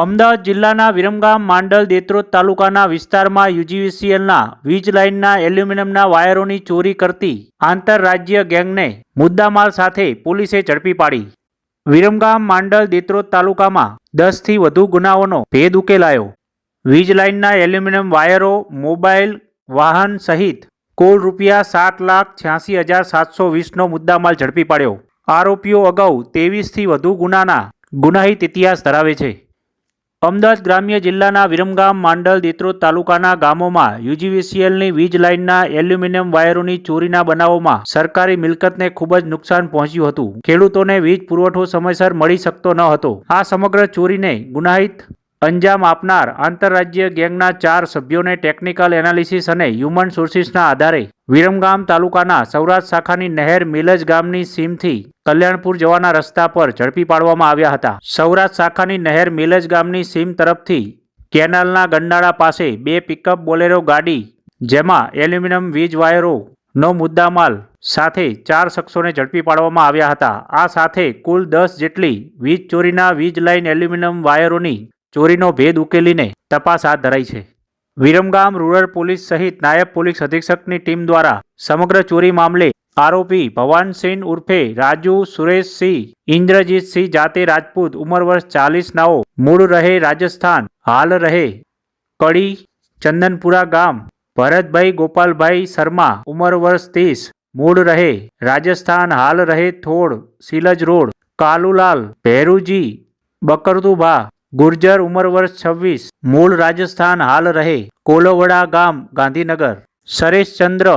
અમદાવાદ જિલ્લાના વિરમગામ માંડલ દેત્રોદ તાલુકાના વિસ્તારમાં યુજીવીસીએલના વીજ લાઇનના એલ્યુમિનિયમના વાયરોની ચોરી કરતી આંતરરાજ્ય ગેંગને મુદ્દામાલ સાથે પોલીસે ઝડપી પાડી. વિરમગામ માંડલ દેત્રોદ તાલુકામાં દસથી વધુ ગુનાઓનો ભેદ ઉકેલાયો. વીજ લાઇનના એલ્યુમિનિયમ વાયરો મોબાઈલ વાહન સહિત કુલ રૂપિયા સાત લાખ છ્યાસી હજાર સાતસો વીસનો મુદ્દામાલ ઝડપી પાડ્યો. આરોપીઓ અગાઉ ત્રેવીસથી વધુ ગુનાના ગુનાહિત ઇતિહાસ ધરાવે છે. અમદાવાદ ગ્રામ્ય જિલ્લાના વિરમગામ, માંડલ, દેત્રોદ તાલુકાના ગામોમાં યુજીવીસીએલની વીજ લાઇનના એલ્યુમિનિયમ વાયરોની ચોરીના બનાવોમાં સરકારી મિલકતને ખૂબ જ નુકસાન પહોંચ્યું હતું. ખેડૂતોને વીજ પુરવઠો સમયસર મળી શકતો ન હતો. આ સમગ્ર ચોરીને ગુનાહિત અંજામ આપનાર આંતરરાજ્ય ગેંગના ચાર સભ્યોને ટેકનિકલ એનાલિસિસ અને હ્યુમન સોર્સિસના આધારે વિરમગામ તાલુકાના સૌરાષ્ટ્ર શાખાની નહેર મિલજ ગામની સીમથી કલ્યાણપુર જવાના રસ્તા પર ઝડપી પાડવામાં આવ્યા હતા. સૌરાષ્ટ્ર શાખાની નહેર મિલજ ગામની સીમ તરફથી કેનાલના ગંડાળા પાસે બે પિકઅપ બોલેરો ગાડી, જેમાં એલ્યુમિનિયમ વીજ વાયરો નો મુદ્દામાલ સાથે ચાર શખ્સોને ઝડપી પાડવામાં આવ્યા હતા. આ સાથે કુલ દસ જેટલી વીજ ચોરીના વીજ લાઇન એલ્યુમિનિયમ વાયરોની ચોરીનો ભેદ ઉકેલીને તપાસ હાથ ધરાઈ છે. વિરમગામ રૂરલ પોલીસ સહિત નાયબ પોલીસ અધિક્ષકની ટીમ દ્વારા સમગ્ર ચોરી મામલે આરોપી ભવાનસિંહ ઉર્ફે રાજુ સુરેશસિંહ ઇન્દ્રજીતસિંહ જાતે રાજપૂત, ઉંમર વર્ષ ચાલીસ નાઓ, મૂળ રહે રાજસ્થાન, હાલ રહે કડી, ચંદનપુરા ગામ, ભરતભાઈ ગોપાલભાઈ શર્મા, ઉંમર વર્ષ ત્રીસ, મૂળ રહે રાજસ્થાન, હાલ રહે થોડ સિલજ રોડ, કાલુલાલ ભેરુજી બકરતુભા ગુર્જર ઉંમર વર્ષ છવ્વીસ. મૂળ રાજસ્થાન હાલ રહે કોલવડા ગામ, ગાંધીનગર. સરેશચંદ્ર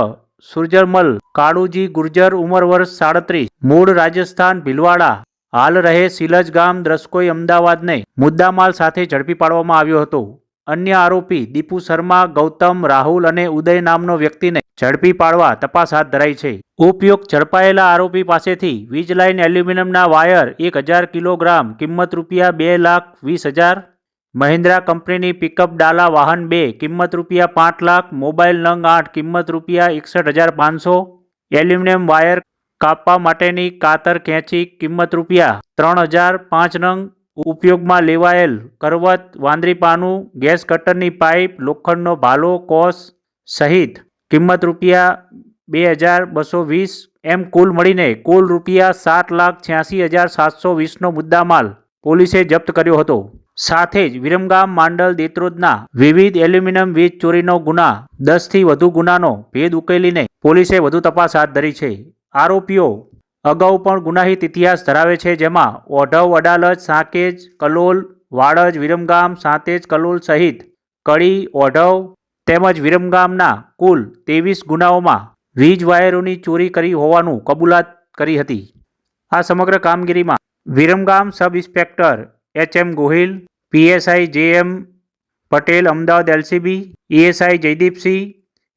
સુરજરમલ, કાળુજી ગુર્જર ઉંમર વર્ષ સાડત્રીસ. મૂળ રાજસ્થાન ભીલવાડા. હાલ રહે સિલજ ગામ, દ્રસ્કોઈ અમદાવાદને મુદ્દામાલ સાથે ઝડપી પાડવામાં આવ્યો હતો. અન્ય આરોપી દીપુ શર્મા, ગૌતમ, રાહુલ અને ઉદય નામનો વ્યક્તિને ઝડપી પાડવા તપાસ હાથ ધરાઈ છે. ઉપયુક્ત ઝડપાયેલા આરોપી પાસેથી વીજ લાઇન એલ્યુમિનિયમના વાયર એક હજાર કિલોગ્રામ, કિંમત રૂપિયા બે લાખ વીસ હજાર, મહિન્દ્રા કંપનીની પિકઅપ ડાલા વાહન બે, કિંમત રૂપિયા પાંચ લાખ મોબાઈલ નંગ આઠ, કિંમત રૂપિયા એકસઠ હજાર પાંચસો, એલ્યુમિનિયમ વાયર કાપવા માટેની કાતર ખેંચી, કિંમત રૂપિયા ત્રણ હજાર પાંચ નંગ ઉપયોગમાં લેવાયેલ કરવત વાંદરીપાનું ગેસ કટરની પાઇપ, લોખંડનો ભાલો, કોસ સહિત કિંમત રૂપિયા બે હજાર બસો વીસ એમ કુલ મળીને કુલ રૂપિયા સાત લાખ છ્યાસી હજાર સાતસો વીસનો મુદ્દામાલ પોલીસે જપ્ત કર્યો હતો. સાથે જ વિરમગામ માંડલ દેત્રોદના વિવિધ એલ્યુમિનિયમ વીજ ચોરીનો ગુના, દસથી વધુ ગુનાનો ભેદ ઉકેલીને પોલીસે વધુ તપાસ હાથ ધરી છે. આરોપીઓ અગાઉ પણ ગુનાહિત ઇતિહાસ ધરાવે છે જેમાં ઓઢવ, અડાલજ, સાંકેજ, કલોલ વાડજ વિરમગામ, સાંતેજ, કલોલ સહિત કડી, ઓઢવ તેમજ વિરમગામના કુલ ત્રેવીસ ગુનાઓમાં વીજ વાયરોની ચોરી કરી હોવાનું કબૂલાત કરી હતી. આ સમગ્ર કામગીરીમાં Viramgam sub inspector H M Gohil, PSI J M Patel Ahmedabad LCB, ESI Jaydeepsinh,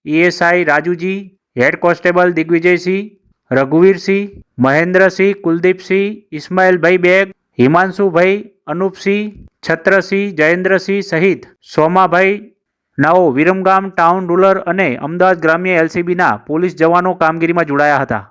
ESI Rajuji, head constable Digvijaysinh Raghuvirsinh, Mahendrasinh, Kuldeepsinh, Ismailbhai Baig, Himanshubhai, Anupsinh, Chhatrasinh, Jayendrasinh સહિત સોમાભાઈ, નાઓ વિરમગામ ટાઉન રૂલર અને અમદાવાદ ગ્રામ્ય એલસીબીના પોલીસ જવાનો કામગીરીમાં જોડાયા હતા.